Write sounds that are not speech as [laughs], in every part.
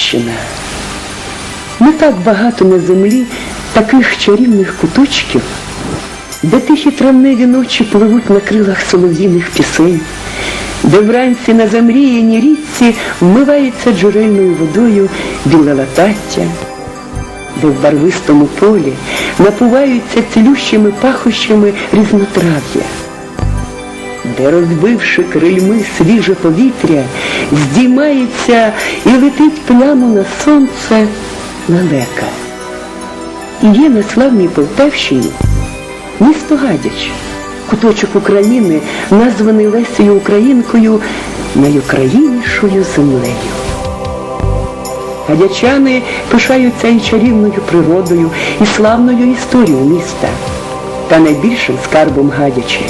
Полтавщина. Не так багато на землі таких чарівних куточків, де тихі травневі ночі пливуть на крилах солов'їних пісень, де вранці на замріяній річці вмивається джерельною водою біле латаття, де в барвистому полі напуваються цілющими пахощами різнотрав'я де, розбивши крильми свіже повітря, здіймається і летить прямо на сонце лелека. І є на славній Полтавщині місто Гадяч, куточок України, названий Лесею Українкою найукраїнішою землею. Гадячани пишаються і чарівною природою, і славною історією міста. Та найбільшим скарбом Гадячі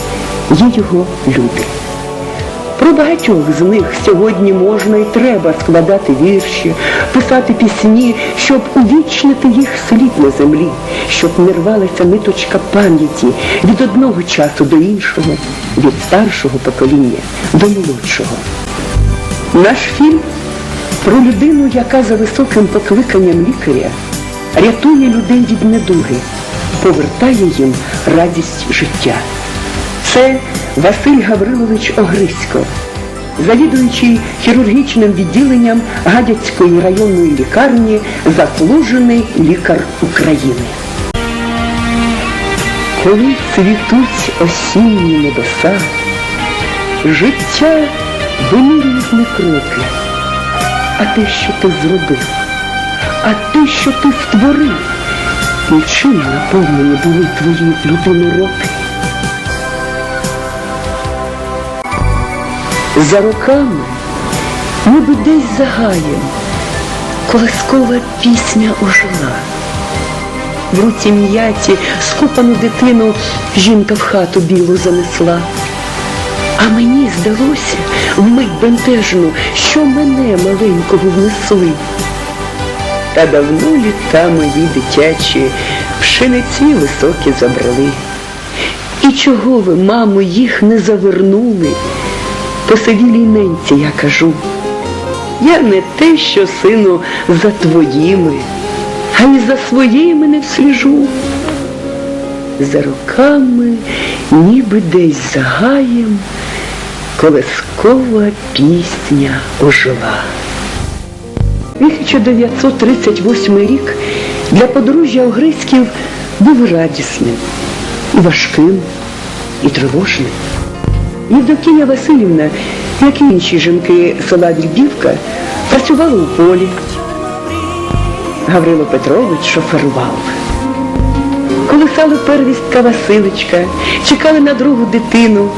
є його люди. Про багатьох з них сьогодні можна і треба складати вірші, писати пісні, щоб увічнити їх слід на землі, щоб не рвалася ниточка пам'яті від одного часу до іншого, від старшого покоління до молодшого. Наш фільм про людину, яка за високим покликанням лікаря рятує людей від недуги, повертає їм радість життя. Це Василь Гаврилович Огрисько, завідуючий хірургічним відділенням Гадяцької районної лікарні, заслужений лікар України. Коли цвітуть осінні небеса, життя вимірюють не кроки, а те, що ти зробив, а те, що ти створив, і чим наповнені були твої людини роки. За роками, ніби десь за гаєм, колискова пісня ожила. В руці м'яті скупану дитину жінка в хату білу занесла. А мені здалося вмить бентежну, що мене маленького внесли. Та давно літа мої дитячі пшениці високі забрали. І чого ви, мамо, їх не завернули? Посивілій ненці я кажу, я не те, що, сину, за твоїми, а й за своїми не всліжу. За роками, ніби десь за гаєм, колескова пісня ожила. 1938 рік для подружжя Огрицьків був радісним, і важким, і тривожним. Євдокія Васильівна, як і інші жінки села Вільбівка, працювала у полі. Гаврило Петрович шоферував. Колисали первістка Василичка, чекали на другу дитину.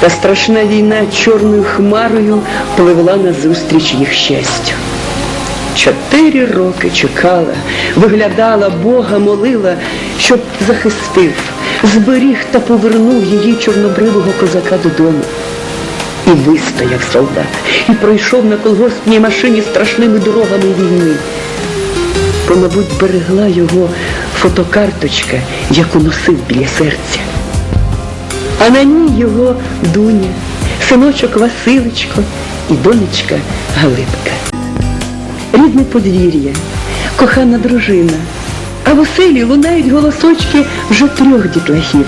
Та страшна війна чорною хмарою пливла назустріч їх щастю. Чотири роки чекала, виглядала Бога, молила, щоб захистив, зберіг та повернув її чорнобривого козака додому. І вистояв солдат, і пройшов на колгоспній машині страшними дорогами війни. Бо, мабуть, берегла його фотокарточка, яку носив біля серця. А на ній його дуня, синочок Василичко і донечка Галипка. Рідне подвір'я, кохана дружина, а в оселі лунають голосочки вже трьох дітлахів.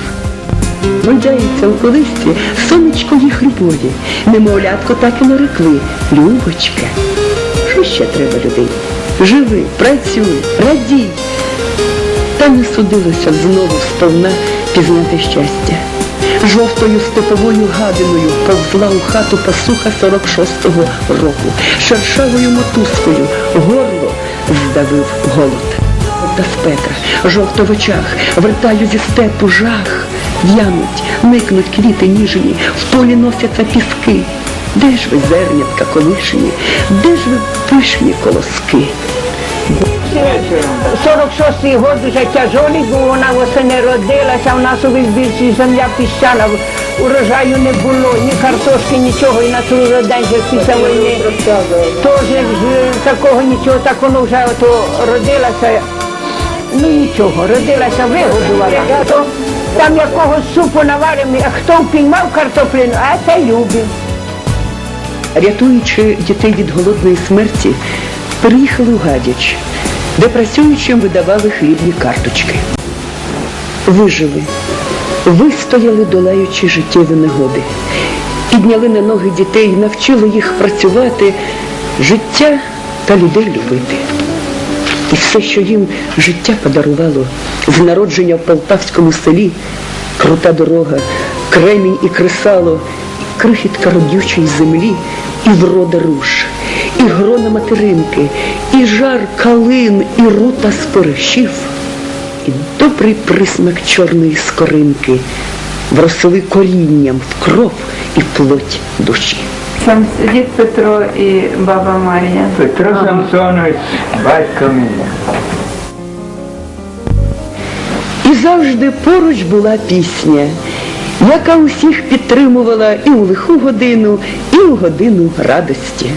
Гойдається у колисці сонечко їх любові, немовлятко так і нарекли Любочка. Що ще треба людей? Живи, працюй, радій. Та не судилося знову сповна пізнати щастя. Жовтою степовою гадиною повзла у хату пасуха 46-го року. Шершавою мотузкою горло здавив голод. Та спека, жовто в очах, вертаю зі степу жах. В'януть, никнуть квіти ніжні, в полі носяться піски. Де ж ви, зернятка колишні, де ж ви пишні колоски? 46-й год вже тяжолий, бо вона восени родилася, у нас у Вільбірці земля піщана, урожаю не було, ні картошки, нічого, і на другий день вже після війни. Теж такого нічого, так воно вже ото родилася. Ну нічого, родилася, вигодувала. Там якогось супу наваримо, а хто впіймав картоплину, а це любить. рятуючи дітей від голодної смерті, переїхали у Гадяч, де працюючим видавали хлібні карточки. Вижили, вистояли, долаючи життєві негоди, підняли на ноги дітей, навчили їх працювати, життя та людей любити. І все, що їм життя подарувало з народження в полтавському селі, крута дорога, кремінь і кресало, крихітка родючої землі, і врода руш, і грона материнки, і жар калин, і рута споришів, і добрий присмак чорної скоринки вросли корінням в кров і плоть душі. Там дід Петро і баба Марія. Петро Самсонович, батько мій. І завжди поруч була пісня, яка усіх підтримувала і у лиху годину, і у годину радості.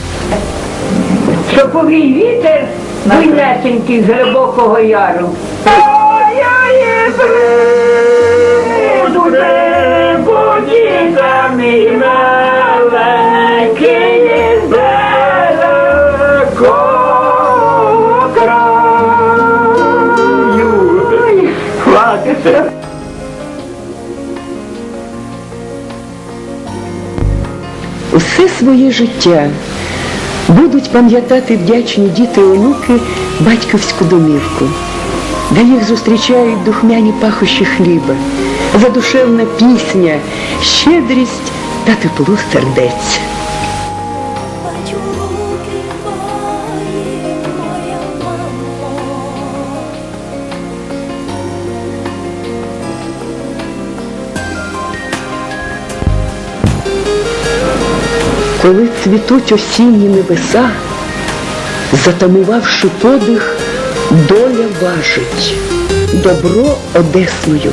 Що повій вітер буйнесенький з глибокого яру. Усе своє життя будуть пам'ятати вдячні діти онуки батьківську домівку, де їх зустрічають духмяні пахощі хліба, задушевна пісня, щедрість та тепло сердець. Коли цвітуть осінні небеса, затамувавши подих, доля важить добро одесною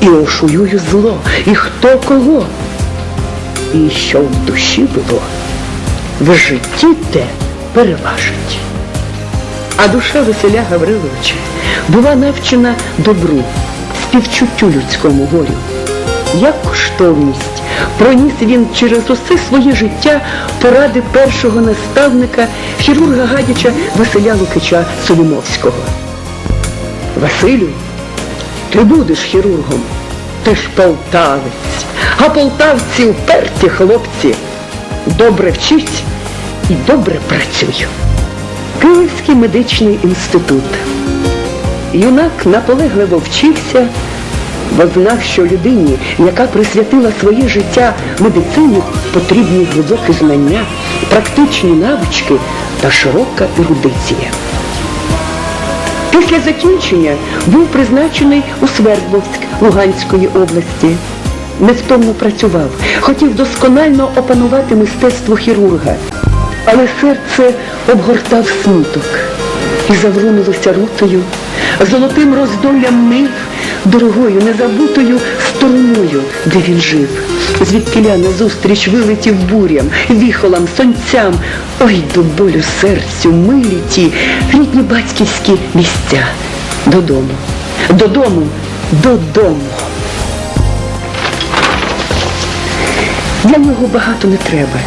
і ошуюю зло, і хто кого, і що в душі було, в житті те переважить. А душа Василя Гавриловича була навчена добру, співчуттю людському горю. Як коштовність проніс він через усе своє життя поради першого наставника хірурга Гадяча Василя Лукича Солімовського. Василю, ти будеш хірургом, ти ж полтавець, а полтавці вперті хлопці. Добре вчись і добре працюй. Київський медичний інститут. Юнак наполегливо вчився, бо знав, що людині, яка присвятила своє життя медицині, потрібні глибокі знання, практичні навички та широка ерудиція. Після закінчення був призначений у Свердловськ Луганської області. Невтомно працював, хотів досконально опанувати мистецтво хірурга, але серце обгортав смуток і заврунулося рутою, золотим роздоллям нив, дорогою, незабутою стороною, де він жив. Звідкиля назустріч вилетів бурям, віхолам, сонцям. Ой, до болю серцю, милі ті, рідні батьківські місця. Додому, додому, додому. Для нього багато не треба,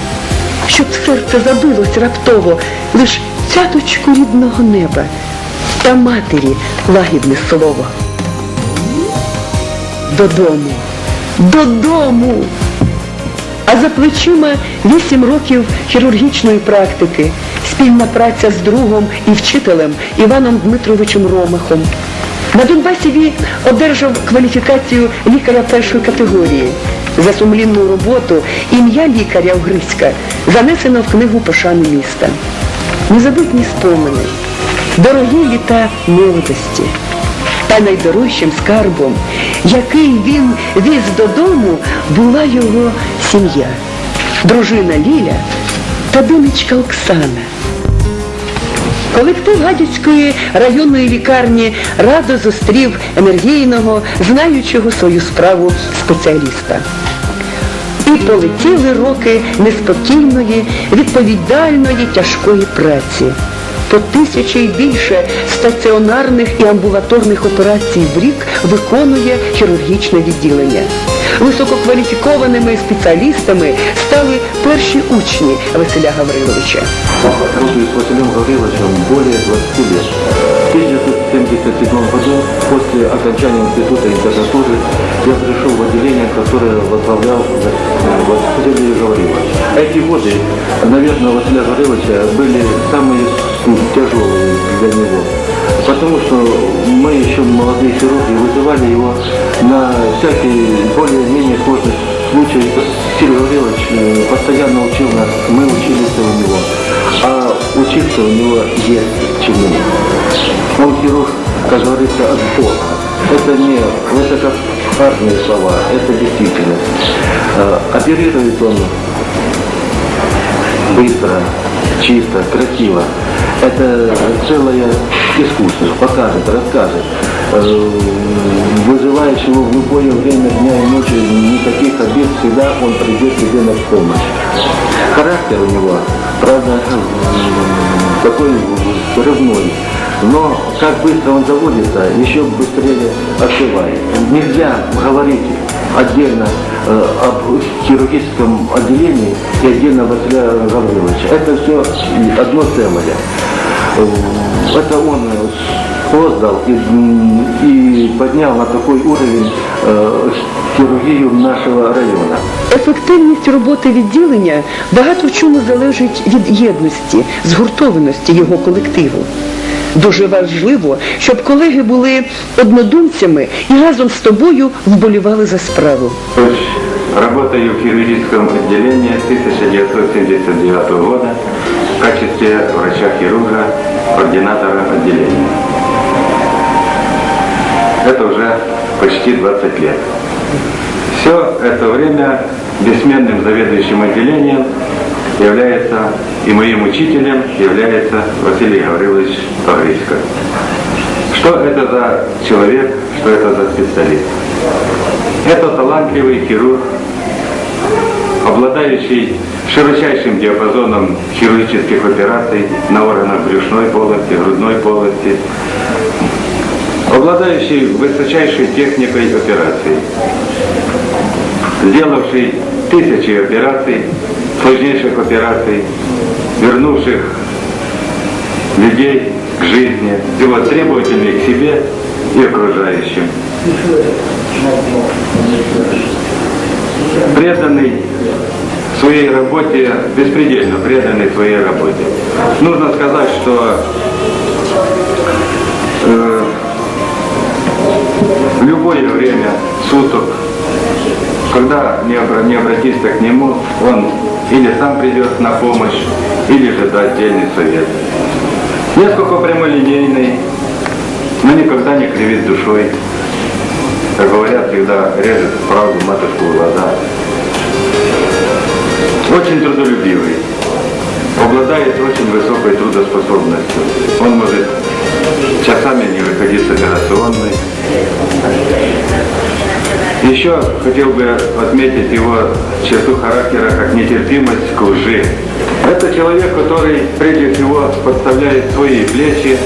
щоб серце забилось раптово, лиш цяточку рідного неба та матері лагідне слово. Додому, додому. А за плечима вісім років хірургічної практики, спільна праця з другом і вчителем Іваном Дмитровичем Ромахом. На Донбасі він одержав кваліфікацію лікаря першої категорії. За сумлінну роботу ім'я лікаря Огриська занесено в книгу пошани міста. Незабутні спомини, дорогі літа молодості. Та найдорожчим скарбом, який він віз додому, була його сім'я, дружина Ліля та донечка Оксана. Колектив Гадяцької районної лікарні радо зустрів енергійного, знаючого свою справу спеціаліста. І полетіли роки неспокійної, відповідальної, тяжкої праці По тисячі й більше стаціонарних і амбулаторних операцій в рік виконує хірургічне відділення. Висококваліфікованими спеціалістами стали перші учні Василя Гавриловича. Работаю с Василием Гавриловичем более 20 лет. В 1977 году, после окончания института интернатуры, я пришел в отделение, которое возглавлял э, Василий Гаврилович. Эти годы, наверное, у Василия Гавриловича были самые м, тяжелые для него. Потому что мы еще молодые хирурги вызывали его на всякий более-менее сложный случай. Василий Гаврилович э, постоянно учил нас, мы учились у него. А учиться у него есть чему. Он хирург, как говорится, от Бога. Это не высокопарные слова, это действительность. Э, Оперирует он быстро, чисто, красиво. Это целое искусство. Покажет, расскажет. Э, Вызываешь его в любое время дня и ночи, никаких обид, всегда он придет тебе на помощь. Характер у него, правда, м, такой взрывной. Но как быстро он заводится, еще быстрее открывает. Нельзя говорить отдельно э, об хирургическом отделении и отдельно Василия Гавриловича. Это все одно целое. Э, Это он создал и, и поднял на такой уровень э, хирургию нашего района. Ефективність роботи відділення багато в чому залежить від єдності, згуртованості його колективу. Дуже важливо, щоб колеги були однодумцями і разом з тобою вболівали за справу. Работаю в хирургическом отделении с 1979 года в качестве врача-хирурга, координатора отделения. Это уже почти 20 лет. Все это время бессменным заведующим отделением является и моим учителем является Василий Гаврилович Погрицко. Что это за человек, что это за специалист? Это талантливый хирург, обладающий широчайшим диапазоном хирургических операций на органах брюшной полости, грудной полости, обладающий высочайшей техникой операций, сделавший тысячи операций, сложнейших операций, вернувших людей к жизни, его требовательный к себе и окружающим. Преданный своей работе, беспредельно преданный своей работе. Нужно сказать, что любое время суток, когда не, обра- не обратишься к нему, он или сам придет на помощь, или же даст отдельный совет. Несколько прямолинейный, но никогда не кривит душой. Как говорят, всегда режет правду матушку в глаза. Очень трудолюбивый. Обладает очень высокой трудоспособностью. Он может часами не выходить с операционной. Еще хотел бы отметить его черту характера как нетерпимость к лжи. Это человек, который прежде всего подставляет свои плечи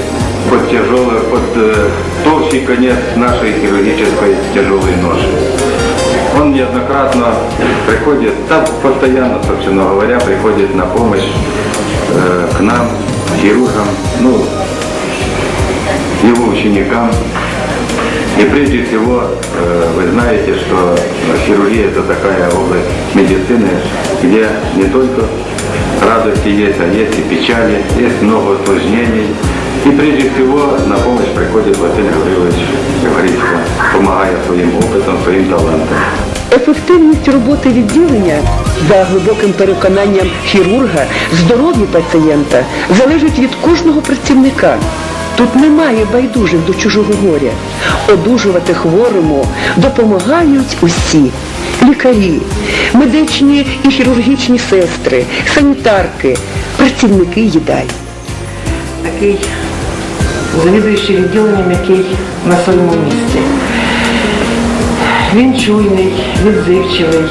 под тяжелый, под э, толщий конец нашей хирургической тяжелой ноши. Он неоднократно приходит, там постоянно, собственно говоря, приходит на помощь э, к нам, хирургам, ну, его ученикам. И прежде всего, э, вы знаете, что хирургия это такая область медицины, где не только радости есть, а есть и печали, есть много осложнений. И прежде всего на помощь приходит Василий Гаврилович Гаврицко, помогая своим опытом, своим талантом. Ефективність роботи відділення за глибоким переконанням хірурга, здоров'я пацієнта залежить від кожного працівника. Тут немає байдужих до чужого горя. Одужувати хворому допомагають усі лікарі, медичні і хірургічні сестри, санітарки, працівники їдаль. такий завідуючий відділенням, який на своєму місці. Він чуйний, відзивчивий,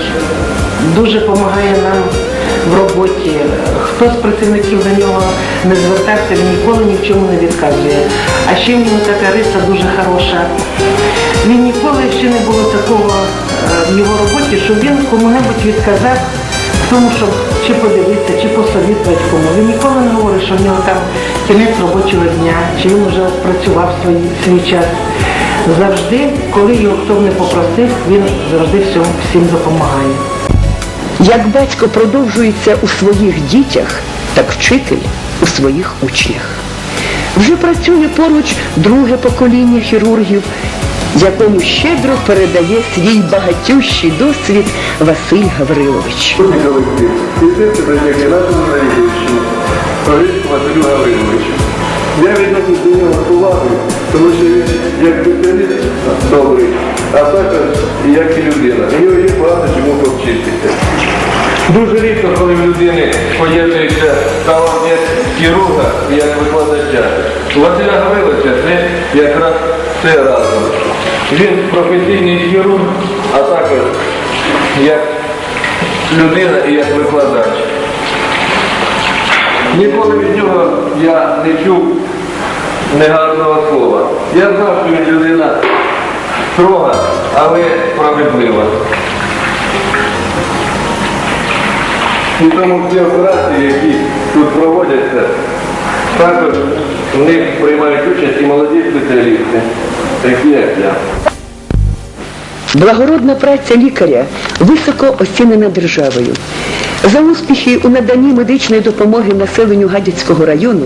дуже допомагає нам в роботі. Хто з працівників до нього не звертався, він ніколи ні в чому не відказує. А ще в нього така риса дуже хороша. Він ніколи ще не було такого е, в його роботі, щоб він кому-небудь відказав в тому, щоб чи подивитися, чи посовітувати кому. Він ніколи не говорить, що в нього там кінець робочого дня, чи він вже працював свій, свій час. Завжди, коли його хто не попросив, він завжди всім допомагає. Як батько продовжується у своїх дітях, так вчитель у своїх учнях. Вже працює поруч друге покоління хірургів, якому щедро передає свій багатющий досвід Василь Гаврилович. Я відношусь до нього повагою, тому що він як спеціаліст добрий, а також і як і людина. У нього багато чому повчитися. Дуже рідко, коли в людини поєднується талант як хірурга і як викладача. Василя Гавриловича це якраз все разом. Він професійний хірург, а також як людина і як викладач. Ніколи від нього я не чув негарного слова. Я знав, що він людина строга, але справедлива. І тому всі операції, які тут проводяться, також в них приймають участь і молоді спеціалісти, такі як я. Благородна праця лікаря високо оцінена державою. За успіхи у наданні медичної допомоги населенню Гадяцького району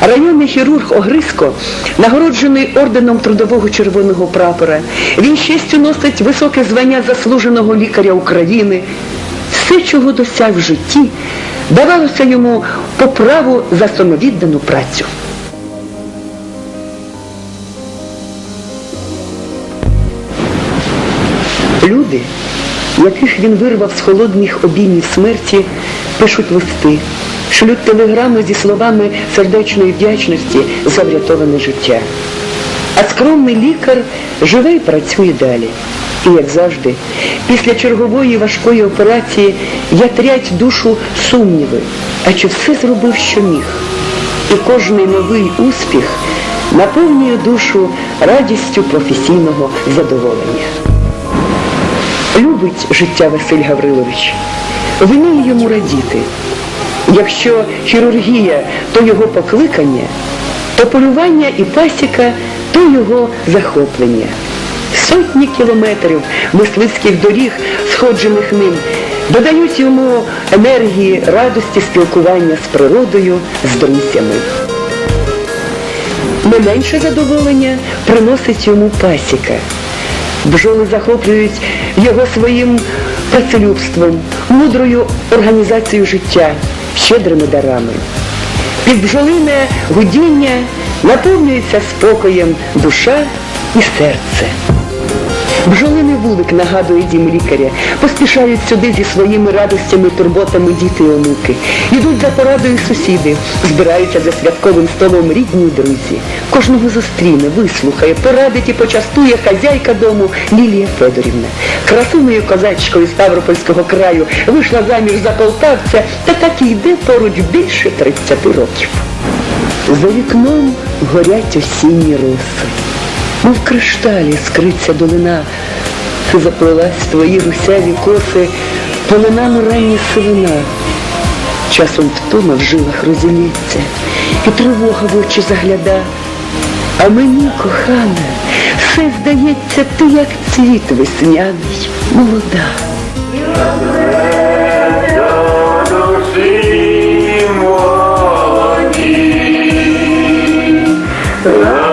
районний хірург Огриско нагороджений орденом Трудового Червоного прапора. Він з честю носить високе звання заслуженого лікаря України. Все, чого досяг в житті, давалося йому по праву за самовіддану працю. Люди, яких він вирвав з холодних обіймів смерті, пишуть листи, шлють телеграми зі словами сердечної вдячності за врятоване життя. А скромний лікар живе і працює далі. І, як завжди, після чергової важкої операції ятрять душу сумніви, а чи все зробив, що міг. І кожний новий успіх наповнює душу радістю професійного задоволення. Любить життя Василь Гаврилович, вміє йому радіти. Якщо хірургія то його покликання, то полювання і пасіка то його захоплення. Сотні кілометрів мисливських доріг, сходжених ним, додають йому енергії, радості спілкування з природою, з друзями. Не менше задоволення приносить йому пасіка. Бджоли захоплюють його своїм працелюбством, мудрою організацією життя, щедрими дарами. Під бджолине гудіння наповнюється спокоєм душа і серце. Бджолиний вулик нагадує дім лікаря. Поспішають сюди зі своїми радостями, турботами діти і онуки. Йдуть за порадою сусіди, збираються за святковим столом рідні друзі. Кожного зустріне, вислухає, порадить і почастує хазяйка дому Лілія Федорівна. Красуною козачкою Ставропольського краю вийшла заміж за полтавця та так і йде поруч більше 30 років. За вікном горять осінні роси. Мов в кришталі скриться долина, заплилась твої русяві коси, полинами ранні сивина. Часом втома в жилах розілється, і тривога в очі загляда. А мені, кохана, все здається, ти як цвіт весняний, молода. Семья,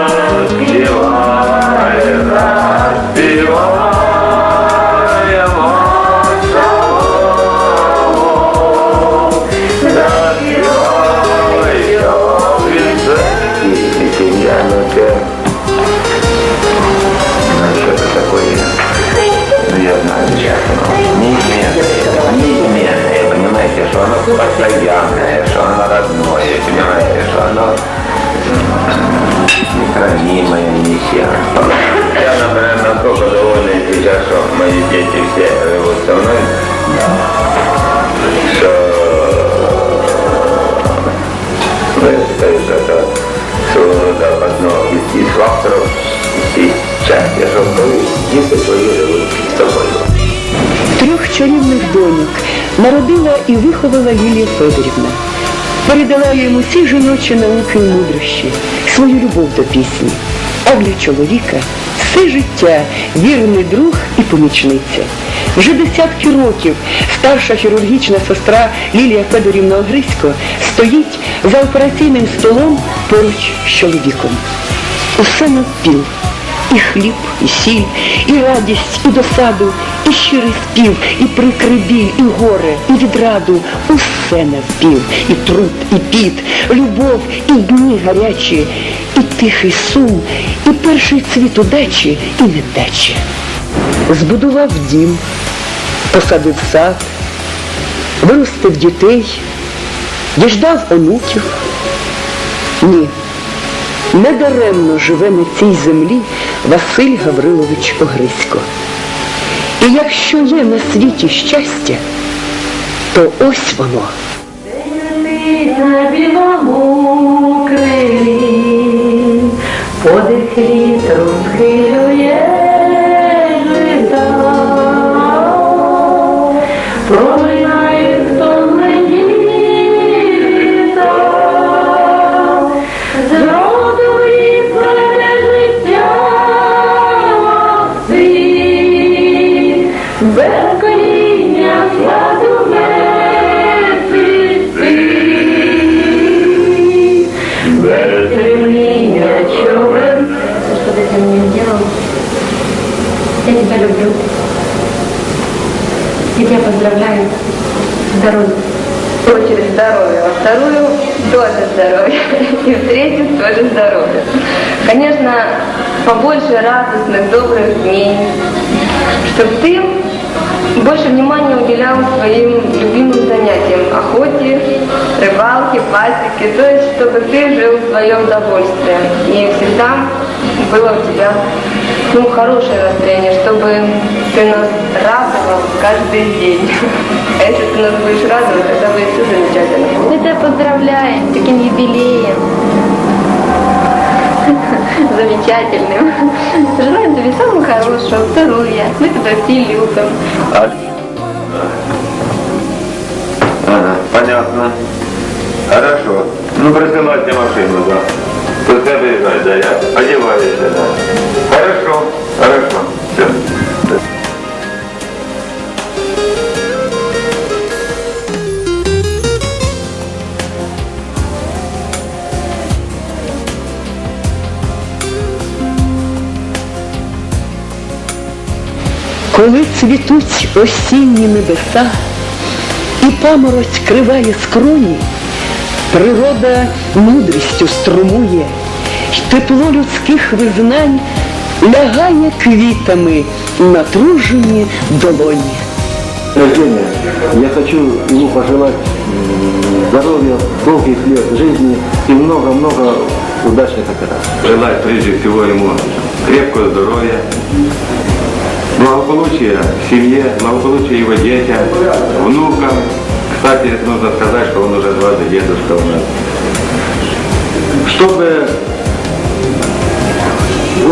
жіночі науки і мудрощі, свою любов до пісні. А для чоловіка все життя вірний друг і помічниця. Вже десятки років старша хірургічна сестра Лілія Федорівна Огрисько стоїть за операційним столом поруч з чоловіком. Усе навпіл. І хліб, і сіль, і радість, і досаду, і щирий спів, і прикрий біль, і горе, і відраду. Усе навпіл, і труд, і піт, любов, і дні гарячі, і тихий сум, і перший цвіт удачі, і невдачі. Збудував дім, посадив сад, виростив дітей, діждав онуків. Ні. Недаремно живе на цій землі Василь Гаврилович Огрисько. І якщо є на світі щастя, то ось воно. Здоровья. Очередь здоровья, во вторую тоже здоровья, и в третью тоже здоровья. Конечно, побольше радостных, добрых дней, чтобы ты больше внимания уделял своим любимым занятиям, охоте, рыбалке, пасеке, то есть чтобы ты жил в своем удовольствии и всегда было у тебя ну, хорошее настроение, чтобы ты нас радовал каждый день. А если ты нас будешь радовать, тогда будет все замечательно. Мы тебя поздравляем с таким юбилеем. [laughs] Замечательным. Желаем тебе самого хорошего, здоровья. Мы тебя все любим. Ага, понятно. Хорошо. Ну, присылайте машину, да. Пускай приезжает, да, я одеваюсь, да. Хорошо, хорошо. Все. Коли цвітуть осінні небеса, і паморозь криває скроні, природа мудрістю струмує, й тепло людських визнань лягає квітами натружені долоні. рождения. Я хочу ему пожелать м, здоровья, долгих лет жизни и много-много удачных операций. Желать прежде всего ему крепкого здоровья, благополучия в семье, благополучия его детям, внукам. Кстати, нужно сказать, что он уже дважды дедушка у нас. Чтобы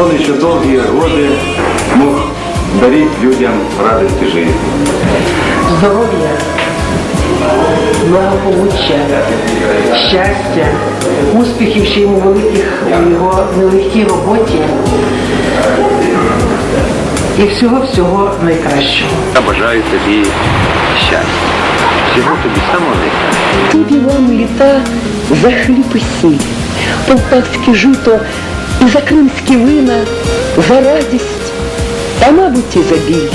он еще долгие годы мог дарить людям радость и жизнь. здоров'я, благополуччя, щастя, успіхів ще йому великих у його нелегкій роботі і всього-всього найкращого. Я бажаю тобі щастя. Всього тобі самого найкращого. Тобі вам літа за хліб і сіль, полтавське жито і за кримські вина, за радість, та, мабуть, і за біль,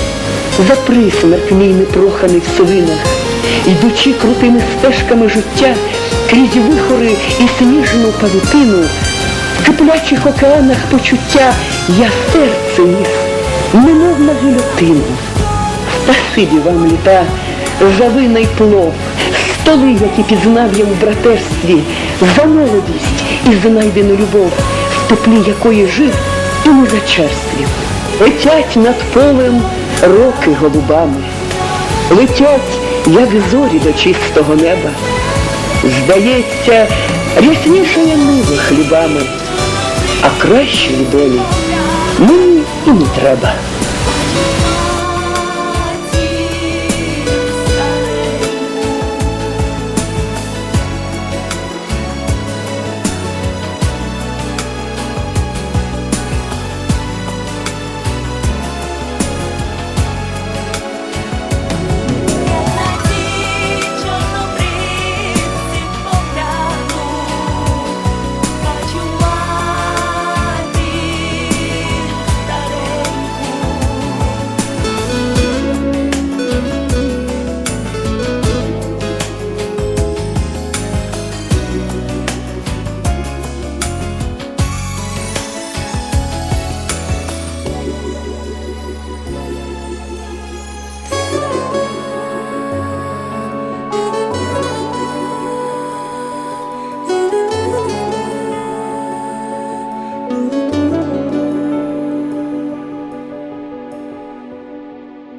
за присмерк мій непроханий в совинах, йдучи крутими стежками життя, крізь вихори і сніжну павутину, в киплячих океанах почуття я серце ніс, немов на гильотину. Спасибі вам літа за вина й плов, столи, які пізнав я у братерстві, за молодість і знайдену любов, в теплі якої жив і не зачерствів. Летять над полем роки голубами, летять, як зорі до чистого неба. Здається, ряснішої ниви хлібами, а кращої долі мені і не треба.